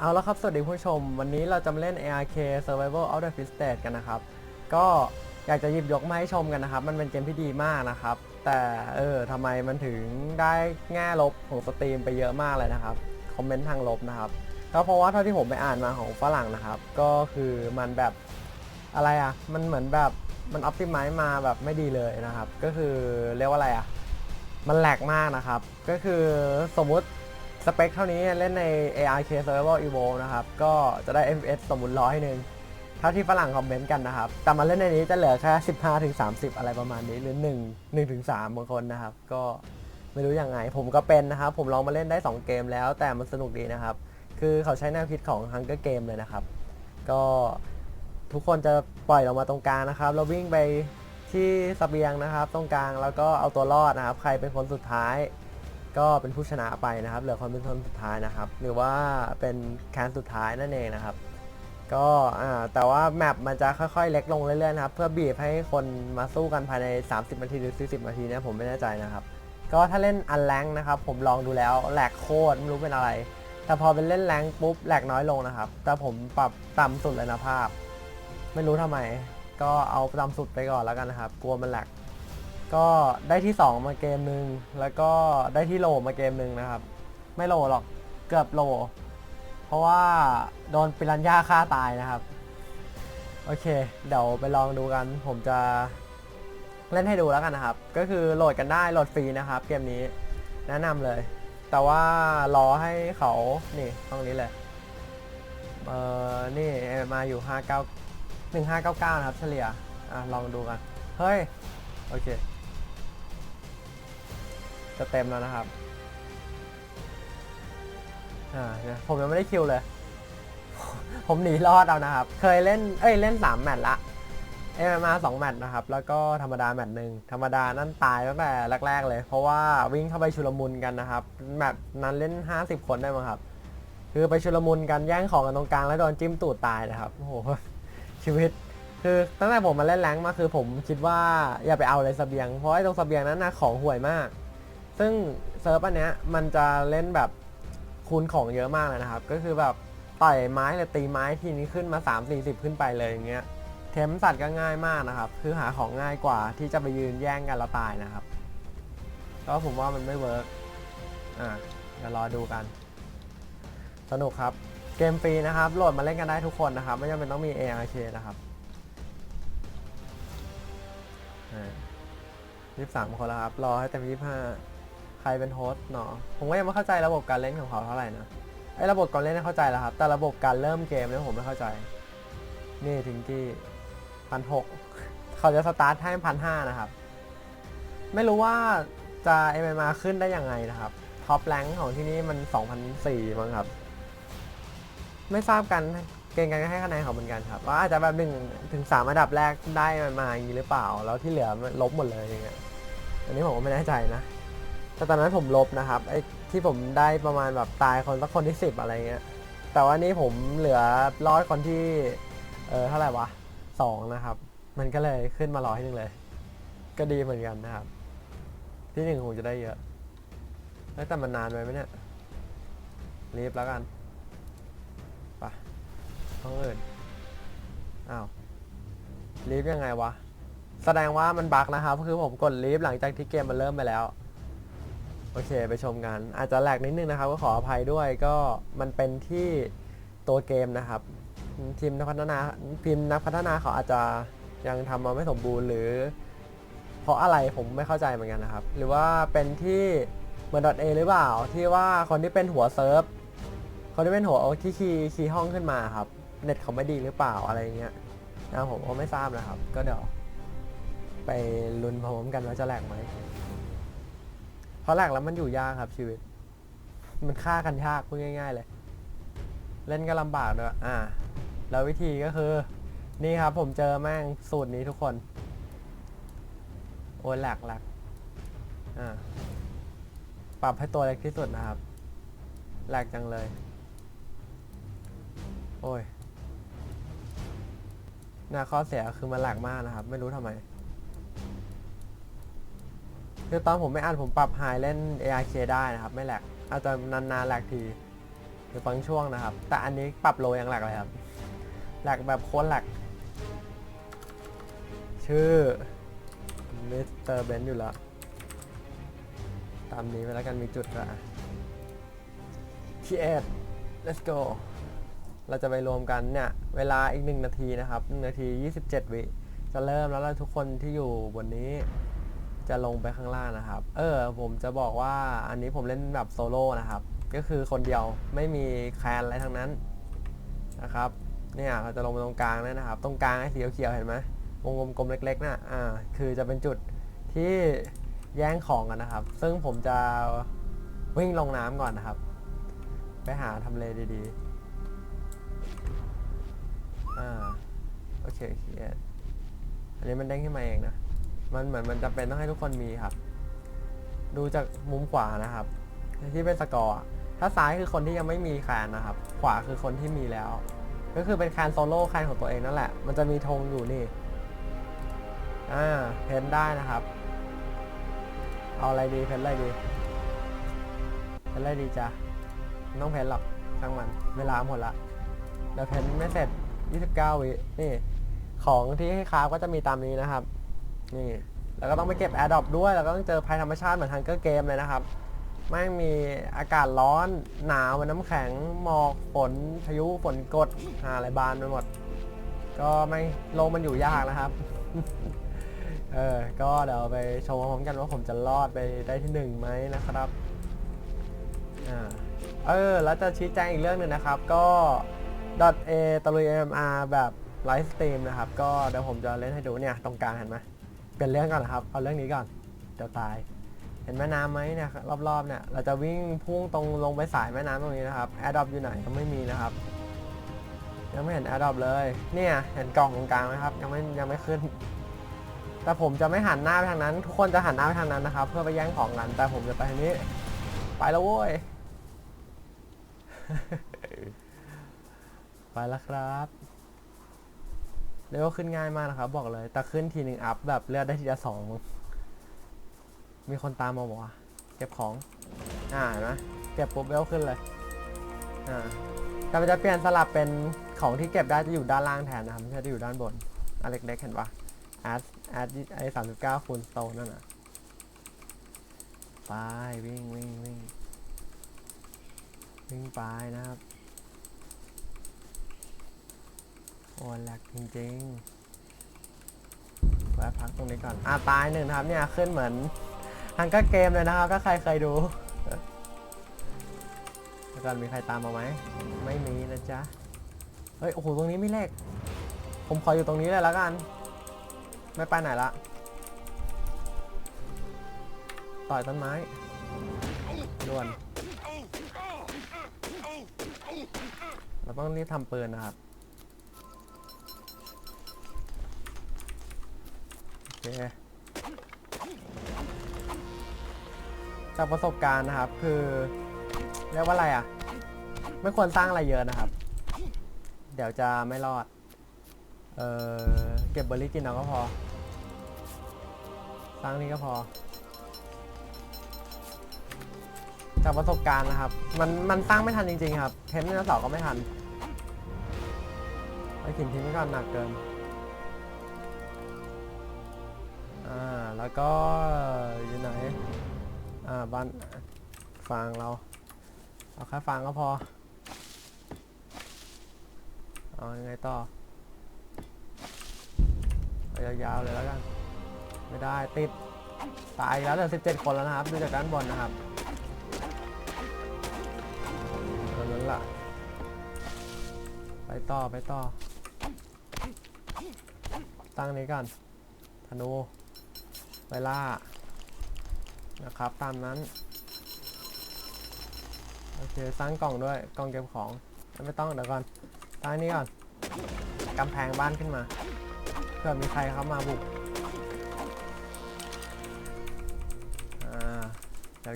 เอาละครับ สวัสดีผู้ชม วันนี้เราจะมาเล่น ARK Survival of the Fittest กันนะครับ ก็อยากจะหยิบยกมาให้ชมกันนะครับ มันเป็นเกมที่ดีมากนะครับ แต่เออทำไมมันถึงได้แง่ลบของสตรีมไปเยอะมากเลยนะครับ คอมเมนต์ทางลบนะครับก็เพราะว่าเท่าที่ผมไปอ่านมาของฝรั่งนะครับ ก็คือมันแบบอะไรอะ่ะ มันเหมือนแบบมันอ p ติ m i z e มาแบบไม่ดีเลยนะครับ ก็คือเรียกว่าอะไรอะ่ะ มันแหลกมากนะครับ ก็คือสมมุติ สเปคเท่านี้เล่นใน ARK Survival Evolve นะครับ ก็จะได้ FPS สมมุติร้อยหนึ่งเท่าที่ฝรั่งคอมเมนต์กันนะครับ แต่มาเล่นในนี้จะเหลือแค่ 15ถึง30 อะไรประมาณนี้ หรือ 1 1ถึง3บางคนนะครับ ก็ไม่รู้ยังไง ผมก็เป็นนะครับ ผมลองมาเล่นได้ 2 เกมแล้ว แต่มันสนุกดีนะครับ คือเขาใช้แนวคิดของ Hunger Game เลยนะครับ ก็ทุกคนจะปล่อยลงมาตรงกลางนะครับ เราวิ่งไปที่สเสบียงนะครับ ตรงกลางแล้วก็เอาตัวรอดนะครับ ใครเป็นคนสุดท้าย ก็เป็นผู้ชนะไปนะครับ เหลือคนเป็นคนสุดท้ายนะครับ หรือว่าเป็นแคนสุดท้ายนั่นเองนะครับ ก็อ่าแต่ว่าแมปมันจะค่อยๆ เล็กลงเรื่อยๆนะครับ เพื่อบีบให้คนมาสู้กันภายใน 30 นาทีหรือ 40 นาทีเนี่ยผมไม่แน่ใจนะครับ ก็ถ้าเล่นอันแรงนะครับ ผมลองดูแล้วแหลกโคตรไม่รู้เป็นอะไร แต่พอเป็นเล่นแรงปุ๊บแหลกน้อยลงนะครับ แต่ผมปรับต่ำสุดเลยนะภาพ ไม่รู้ทำไม ก็เอาต่ำสุดไปก่อนแล้วกันนะครับ กลัวมันแหลก ก็ได้ที่ 2 มาเกมหนึ่งแล้วก็ได้ที่โหลมาเกมหนึ่งนะครับ ไม่โหลหรอกเกือบโหล เพราะว่าโดนปิรันย่าฆ่าตายนะครับ โอเค เดี๋ยวไปลองดูกัน ผมจะเล่นให้ดูแล้วกันนะครับ ก็คือโหลดกันได้โหลดฟรีนะครับ เกมนี้แนะนำเลย แต่ว่ารอให้เขานี่ตรงนี้เลยเออนี่มาอยู่ 59 1599 นะครับ เฉลี่ยอะลองดูกัน เฮ้ย โอเค จะเต็มแล้วนะครับ อ่าเนี่ยผมยังไม่ได้คิวเลย ผมหนีรอดเอานะครับ เคยเล่น เอ้ย เล่น 3 แมตช์ละเอ็มมาสองแมตช์นะครับ แล้วก็ธรรมดาแมตช์หนึ่งธรรมดานั่นตายตั้งแต่แรก ๆ เลย เพราะว่าวิ่งเข้าไปชุลมุนกันนะครับ แมตช์นั้นเล่น 50 คนได้มั้งครับ คือไปชุลมุนกันแย่งของกันตรงกลางแล้วโดนจิ้มตูดตายนะครับ โอ้โห ชีวิต คือตั้งแต่ผมมาเล่นแรงมาคือผมคิดว่าอย่าไปเอาเลยเสบียง เพราะไอ้ตรงเสบียงนั้นนะของห่วยมาก ซึ่งเซิร์ฟอันเนี้ยมันจะเล่นแบบคูณของเยอะมากเลยนะครับ ก็คือแบบต่อยไม้หรือตีไม้ทีนี้ขึ้นมา 3 4 0 ขึ้นไปเลยอย่างเงี้ย เทมสัตว์ก็ง่ายมากนะครับ คือหาของง่ายกว่าที่จะไปยืนแย่งกันแล้วตายนะครับก็ผมว่ามันไม่เวิร์กอ่าเดี๋ยวรอดูกัน สนุกครับ เกมฟรีนะครับ โหลดมาเล่นกันได้ทุกคนนะครับ ไม่จำเป็นต้องมี ARK นะครับยี่สามคนแล้วครับ รอให้เต็มยี่ห้า ครเป็นโฮสต์เนาะผมก็ยังไม่เข้าใจระบบการเล่นของเขาเท่าไหร่นะไอ้ระบบการเล่นเนี่ยเข้าใจแล้วครับ แต่ระบบการเริ่มเกมเนี่ยผมไม่เข้าใจ นี่ถึงที่พันหกเขาจะสตาร์ทให้พันห้านะครับ ไม่รู้ว่าจะ MMA ขึ้นได้ยังไงนะครับท็อปแรงของที่นี่มัน2004มั้งครับ ไม่ทราบกันเกณฑ์การให้คะแนนเขาเหมือนกันครับ ว่าอาจจะแบบหนึ่งถึงสามอันดับแรกได้มาอย่างนี้หรือเปล่า แล้วที่เหลือลบหมดเลยอย่างเงี้ยอันนี้ผมก็ไม่แน่ใจนะ แต่ตอนนั้นผมลบนะครับไอ้ที่ผมได้ประมาณแบบตายคนสักคนที่สิบอะไรเงี้ยแต่ว่านี่ผมเหลือรอดคนที่เออเท่าไหร่วะสองนะครับ มันก็เลยขึ้นมารอที่หนึ่งเลย ก็ดีเหมือนกันนะครับ ที่หนึ่งคงจะได้เยอะแต่มันนานไปไหมเนี่ยรีบแล้วกันไปห้องอื่นอ้าวรีบยังไงวะ แสดงว่ามันบักนะครับ คือผมกดลีฟหลังจากที่เกมมันเริ่มไปแล้ว โอเค ไปชมกัน อาจจะแหลกนิดนึงนะครับ ก็ขออภัยด้วยก็มันเป็นที่ตัวเกมนะครับ ทีมนักพัฒนาทีมนักพัฒนาเขาอาจจะยังทำมาไม่สมบูรณ์หรือ เพราะอะไรผมไม่เข้าใจเหมือนกันนะครับ หรือว่าเป็นที่เหมือน .a หรือเปล่า ที่ว่าคนที่เป็นหัวเซิร์ฟคนที่เป็นหัวที่คีย์คีย์ห้องขึ้นมาครับ เน็ตเขาไม่ดีหรือเปล่าอะไรเงี้ยนะผมก็ไม่ทราบนะครับ ก็เดี๋ยวไปลุ้นพร้อมกันว่าจะแหลกไหม เพราะแหลกแล้วมันอยู่ยากครับชีวิต มันฆ่ากันยากพูดง่าย ๆ เลย เล่นก็ลำบากด้วย อ่า แล้ววิธีก็คือ นี่ครับ ผมเจอแม่งสูตรนี้ทุกคน โอ้ยแหลกแหลกอ่า ปรับให้ตัวเล็กที่สุดนะครับแหลกจังเลย โอ้ยน่าข้อเสียคือมันแหลกมากนะครับ ไม่รู้ทำไม คือตอนผมไม่อ่านผมปรับไฮเล่น ARK ได้นะครับ ไม่แหลกอาจจะนานๆแหลกทีรือบางช่วงนะครับ แต่อันนี้ปรับโลยังแหลกเลยครับแหลกแบบโคตรแหลกชื่อมิสเตอร์เบนอยู่แล้ว ตามนี้ไปแล้วกันมีจุดละที่เอ็ด let's go เราจะไปรวมกันเนี่ย เวลาอีกหนึ่งนาทีนะครับหนึ่งนาที 27 วิ จะเริ่มแล้วแล้วทุกคนที่อยู่บนนี้ จะลงไปข้างล่างนะครับ เออ ผมจะบอกว่าอันนี้ผมเล่นแบบโซโล่นะครับ ก็คือคนเดียวไม่มีแคนอะไรทั้งนั้นนะครับ เนี่ยเราจะลงไปตรงกลางเลยนะครับ ตรงกลางไอ้สีเขียวเห็นไหมวงกลมๆเล็กๆน่ะ อ่า คือจะเป็นจุดที่แย่งของกันนะครับ ซึ่งผมจะวิ่งลงน้ำก่อนนะครับ ไปหาทำเลดีๆ อ่า โอเคโอเคอันนี้มันเด้งขึ้นมาเองนะ มันเหมือนมันจำเป็นต้องให้ทุกคนมีครับ ดูจากมุมขวานะครับ ที่เป็นสกอร์ถ้าซ้ายคือคนที่ยังไม่มีแคนนะครับ ขวาคือคนที่มีแล้ว ก็คือเป็นแคนโซโล่แคนของตัวเองนั่นแหละ มันจะมีธงอยู่นี่อ่าเพนได้นะครับ เอาอะไรดีเพนอะไรดีเพนอะไรดีจ้ะต้องเพนหรอกช่างมัน เวลาหมดละเดี๋ยวเพนไม่เสร็จ 29 วินี่ ของที่ให้คราฟก็จะมีตามนี้นะครับ นี่ แล้วก็ต้องไปเก็บแอร์ดรอปด้วย แล้วก็ต้องเจอภัยธรรมชาติเหมือนทังเกอร์เกมเลยนะครับไม่งมีอากาศร้อนหนาวเป็นน้ำแข็งหมอกฝนพายุฝนกดหาอะไรบานไปหมด ก็ไม่โลกมันอยู่ยากนะครับ เออ ก็เดี๋ยวไปชมพร้อมกันว่าผมจะรอดไปได้ที่หนึ่งไหมนะครับอ่าเออ แล้วจะชี้แจงอีกเรื่องหนึ่งนะครับ ก็ .a ตะลุย MR แบบไลฟ์สตรีมนะครับ ก็เดี๋ยวผมจะเล่นให้ดูเนี่ย ตรงกลางเห็นไหม เปลี่ยนเรื่องก่อนนะครับ เอาเรื่องนี้ก่อนเดี๋ยวตาย เห็นแม่น้ำไหมเนี่ยรอบๆเนี่ย เราจะวิ่งพุ่งตรงลงไปสายแม่น้ำตรงนี้นะครับแอร์ดรอปอยู่ไหนยังไม่มีนะครับ ยังไม่เห็นแอร์ดรอปเลย เนี่ย เห็นกล่องตรงกลางไหมครับ ยังไม่ยังไม่ขึ้น แต่ผมจะไม่หันหน้าไปทางนั้น ทุกคนจะหันหน้าไปทางนั้นนะครับ เพื่อไปแย่งของกัน แต่ผมจะไปทางนี้ ไปแล้วโว้ย ไปแล้วครับ เรียว่าขึ้นง่ายมากนะครับ บอกเลยแต่ขึ้นทีหนึ่งอัพแบบเลือดได้ทีละสองมึงมีคนตามมาบอกว่าเก็บของ อ่าเห็นไหมเก็บปุ๊บเวลขึ้นเลย อ่าแต่มันจะเปลี่ยนสลับเป็นของที่เก็บได้จะอยู่ด้านล่างแทนนะครับไม่ใช่จะอยู่ด้านบนอันเล็กๆเห็นปะแอดแอดไอสามสิบเก้าคูณโตนั่นน่ะไปวิ่งวิ่งวิ่งวิ่งไปนะครับ โอ้หลกจริงๆแวะพักตรงนี้ก่อน อะตายหนึ่งครับเนี่ยขึ้นเหมือนฮังก็เกมเลยนะครับถ้าใครเคยดูแล้วก่อนมีใครตามมาไหม ไม่มีนะจ๊ะ เฮ้ย โอ้โห ตรงนี้ไมีเลขผมขออยู่ตรงนี้เลยแล้วกัน ไม่ไปไหนละ ต่อยต้นไม้ด่วนเราต้องรีบทำปืนนะครับ เคจากประสบการณ์นะครับ คือเรียกว่าอะไรอะ ไม่ควรสร้างอะไรเยอะนะครับ เดี๋ยวจะไม่รอด เออเก็บเบอร์รี่กินเอาก็พอ สร้างนี่ก็พอจากประสบการณ์นะครับ มันมันสร้างไม่ทันจริงๆครับ เทมไดโนเสาร์ก็ไม่ทัน ไปขินทิ้งไว้ก่อนหนักเกิน แล้วก็อยู่ไหน อ่าบ้านฟางเรา เอาแค่ฟางก็พอ เอายังไงต่อเอายาวๆเลยแล้วกัน ไม่ได้ติด ตายแล้วเหลือ17 คนแล้วนะครับดูจากด้านบนนะครับเท่านั้นล่ะ ไปต่อไปต่อ ตั้งนี้ก่อนธนู ไวล่านะครับตามนั้น โอเคสร้างกล่องด้วยกล่องเก็บของ ไม่ต้องเดี๋ยวก่อนตั้งอันนี้ก่อนกำแพงบ้านขึ้นมาเพื่อมีใครเข้ามาบุก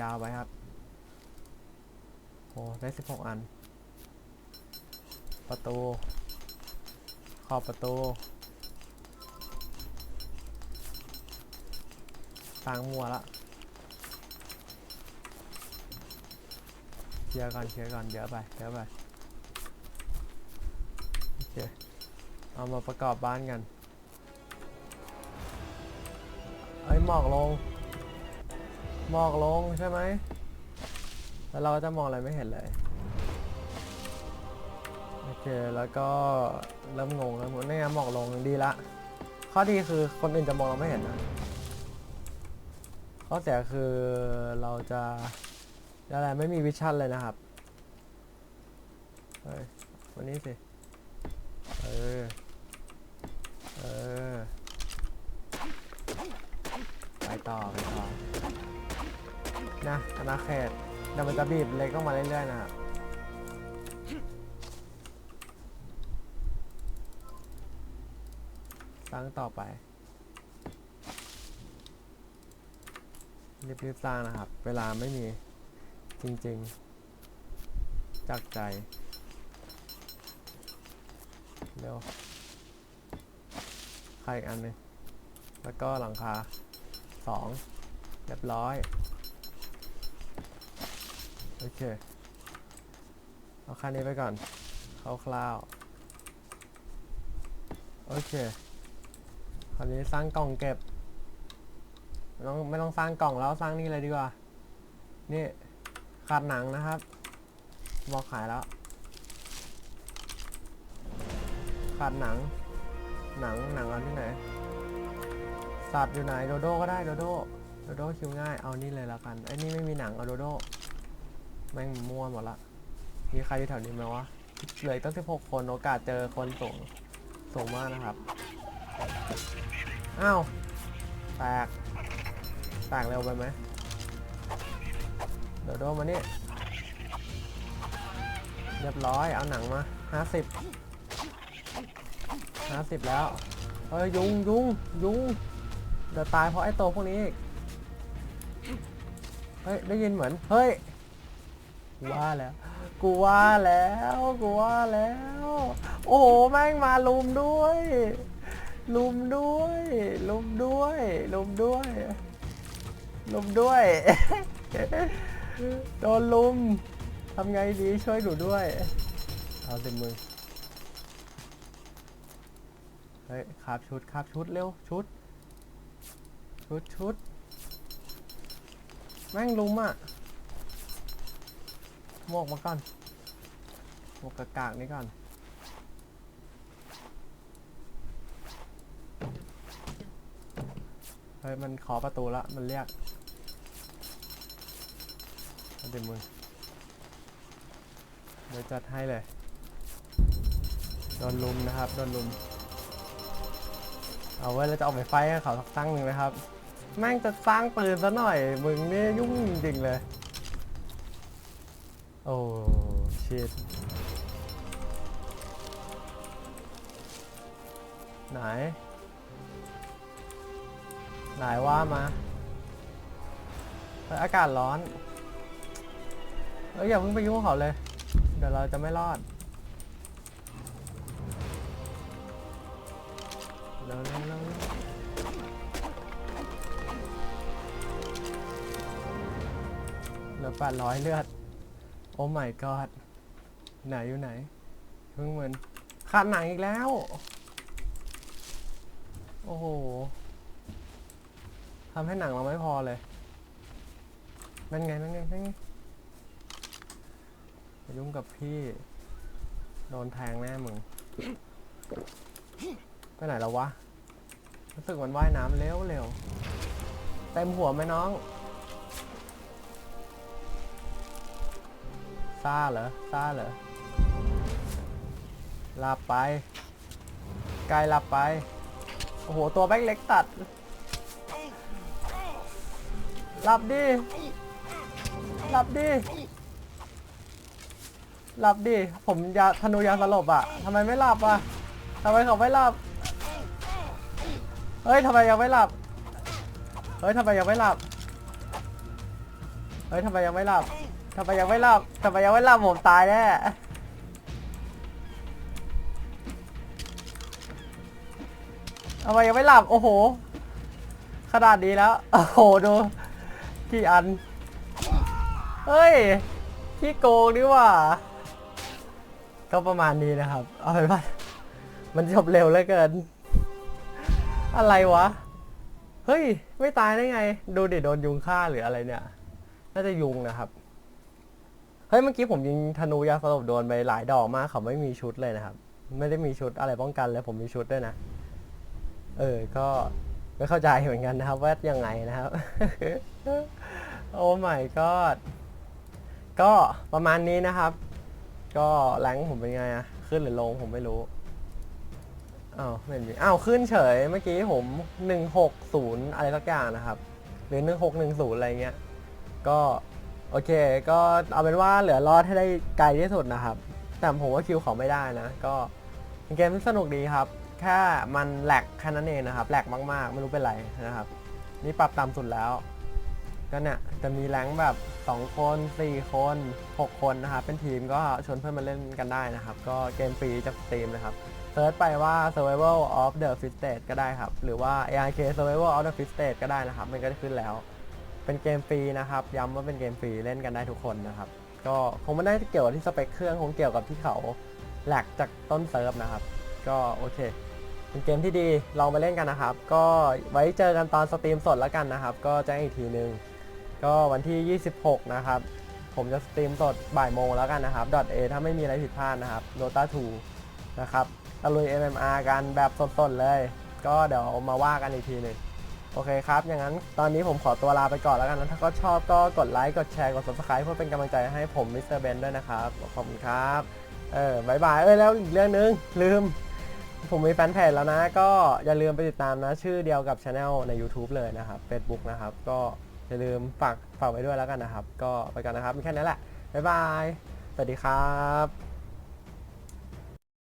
ยาวๆไปครับ โอ้ได้ 16 อัน ประตู ขอบประตู สร้างมัวละเคลียร์ก่อนเคลียร์ก่อนเยอะไปเยอะไปโอเคเอามาประกอบบ้านกันเอ้ยหมอกลง หมอกลงใช่ไหมแล้วเราก็จะมองอะไรไม่เห็นเลยโอเคแล้วก็เริ่มงงแล้วเนี่ไงหมอกลงดีละข้อดีคือคนอื่นจะมองเราไม่เห็นนะ ข้อเสียคือเราจะอะไรไม่มีวิชั่นเลยนะครับ เฮ้ย วันนี้สิ เออ เออ ไปต่อ ไปต่อ นะอนาเขตเดี๋ยวมันจะบีบเล็กก็มาเรื่อยๆนะครับสร้งต่อไป รีบๆสร้างนะครับ เวลาไม่มีจริงๆ จากใจ เร็วใครอีกอันหนึงแล้วก็หลังคาสองเรียบร้อย โอเค เอาค่านี้ไปก่อนคร่าวๆโอเคคราวนี้สร้างกล่องเก็บ ไม่ต้องไม่ต้องสร้างกล่องแล้วสร้างนี่เลยดีกว่า นี่ขาดหนังนะครับ บอกขายแล้ว ขาดหนัง หนังหนังเอาที่ไหน สัตว์อยู่ไหนโดโดก็ได้โดโดโดโดคิวง่าย เอานี่เลยละกันไอ้นี่ไม่มีหนังเอาโดโดแม่งมั่วหมดละ มีใครอยู่แถวนี้ไหมวะ เหลือตั้ง16คนโอกาสเจอคนสูงสูงมากนะครับ อ้าว แตก แตกเร็วไปไหมโดโดมาเนี่ยเรียบร้อย เอาหนังมา50 50แล้วเฮ้ยยุงยุงยุงเดี๋ยวตายเพราะไอ้โตพวกนี้อีกเฮ้ย ได้ยินเหมือน เฮ้ยกูว่าแล้ว กูว่าแล้ว กูว่าแล้ว โอ้โห แม่งมาลุมด้วย ลุมด้วย ลุมด้วย ลุมด้วย ลุมด้วย โดนลุมทำไงดีช่วยหนูด้วย เอาเต็มมือ เฮ้ยคาบชุดคาบชุดเร็ว ชุด ชุดชุด แม่งลุมอะหมวกมาก่อนหมวกกากากนี่ก่อนเฮ้ยมันขอประตูละ มันเรียก เดี๋ยวมือเดี๋ยวจัดให้เลยโดนลุมนะครับโดนลุม เอาไว้แล้วจะเอาไปไฟให้เขาสักตั้งหนึ่งนะครับ แม่งจะสร้างปืนซะหน่อย มึงนี่ยุ่งจริงๆเลย โอ้ชิตไหน ไหนว่ามาเฮ้ยอากาศร้อน เอ้ยอย่าเพิ่งไปยุ่งกับเขาเลย เดี๋ยวเราจะไม่รอดเร็วเร็วเร็วเร็วเหลือแปดร้อยเลือด โอ้ my god ไหนอยู่ไหน เพิ่งเหมือนขาดหนังอีกแล้ว โอ้โหทำให้หนังเราไม่พอเลยนั่นไงนั่นไงนั่นไงายุ่งกับพี่ โดนแทงแน่มึง ไปไหนแล้ววะ รู้สึกมันว่ายน้ำเร็วเร็วเต็มหัวไหมน้อง ซาเหรอ ซาเหรอหลับไป ไกลหลับไป โอ้โห ตัวแบงเล็กตัดหลับดิหลับดิ หลับดิ ผมยาธนูยาสลบอะทำไมไม่หลับอะทำไมเขาไม่หลับ เฮ้ยทำไมยังไม่หลับ เฮ้ยทำไมยังไม่หลับ เฮ้ยทำไมยังไม่หลับทำไมยังไม่หลับทำไมยังไม่หลับผมตายแน่ทำไมยังไม่หลับ โอ้โห ขนาดนี้แล้ว โอ้โห ดูกี่อัน เฮ้ยขี้โกงดีว่า ก็ประมาณนี้นะครับ เอาเป็นว่า มันจบเร็วเหลือเกิน อะไรวะ เฮ้ย ไม่ตายได้ไง ดูดิโดนยุงฆ่าหรืออะไรเนี่ย น่าจะยุงนะครับ เฮ้ย เมื่อกี้ผมยิงธนูยาสลบโดนไปหลายดอกมากเขาไม่มีชุดเลยนะครับ ไม่ได้มีชุดอะไรป้องกันเลยผมมีชุดด้วยนะ เออ ก็ไม่เข้าใจเหมือนกันนะครับ ว่ายังไงนะครับ โอ้ my god ก็ประมาณนี้นะครับ ก็แรงผมเป็นไงอะขึ้นหรือลงผมไม่รู้ อ้าวไม่เห็นมีอ้าวขึ้นเฉยเมื่อกี้ผม160อะไรสักอย่างนะครับ หรือ1610อะไรเงี้ย ก็โอเค ก็เอาเป็นว่าเหลือรอดให้ได้ไกลที่สุดนะครับ แต่ผมว่าคิวเขาไม่ได้นะ ก็เกมที่สนุกดีครับ แค่มันแหลกแค่นั้นเองนะครับแหลกมากๆ ไม่รู้เป็นไรนะครับ นี่ปรับต่ำสุดแล้ว ก็เนี่ยจะมีแรงค์แบบ 2 คน 4 คน 6 คนนะครับ เป็นทีมก็ชวนเพื่อนมาเล่นกันได้นะครับ ก็เกมฟรีจากสตรีมนะครับเซิร์ชไปว่า survival of the f i t s t a t ก็ได้ครับ หรือว่า ARK survival of the f i t s t a t ก็ได้นะครับ มันก็จะขึ้นแล้ว เป็นเกมฟรีนะครับ ย้ำว่าเป็นเกมฟรีเล่นกันได้ทุกคนนะครับ ก็คงไม่ได้เกี่ยวกับที่สเปคเครื่องคงเกี่ยวกับที่เขาแหลกจากต้นเซิร์ฟนะครับ ก็โอเคเป็นเกมที่ดีลองไปเล่นกันนะครับ ก็ไว้เจอกันตอนสตรีมสดแล้วกันนะครับ ก็แจ้งอีกทีนึง ก็วันที่ 26 นะครับ ผมจะสตรีมสดบ่ายโมงแล้วกันนะครับ .a ถ้าไม่มีอะไรผิดพลาดนะครับ Dota 2 นะครับตะลุย MMR กันแบบสดๆเลย ก็เดี๋ยวมาว่ากันอีกทีหนึ่งโอเคครับ อย่างนั้นตอนนี้ผมขอตัวลาไปก่อนแล้วกันนะ ถ้าก็ชอบก็กดไลค์ กดแชร์ กด subscribe เพื่อเป็นกำลังใจให้ผมมิสเตอร์เบนด้วยนะครับ ขอบคุณครับ เออบายบาย เอ้ย แล้วอีกเรื่องนึง ลืม ผมมีแฟนเพจแล้วนะ ก็อย่าลืมไปติดตามนะ ชื่อเดียวกับช anel ใน YouTube เลยนะครับ Facebook นะครับ ก็ อย่าลืมฝากฝากไว้ด้วยแล้วกันนะครับ ก็ไปกันนะครับมีแค่นี้แหละบ๊ายบายสวัสดีครับ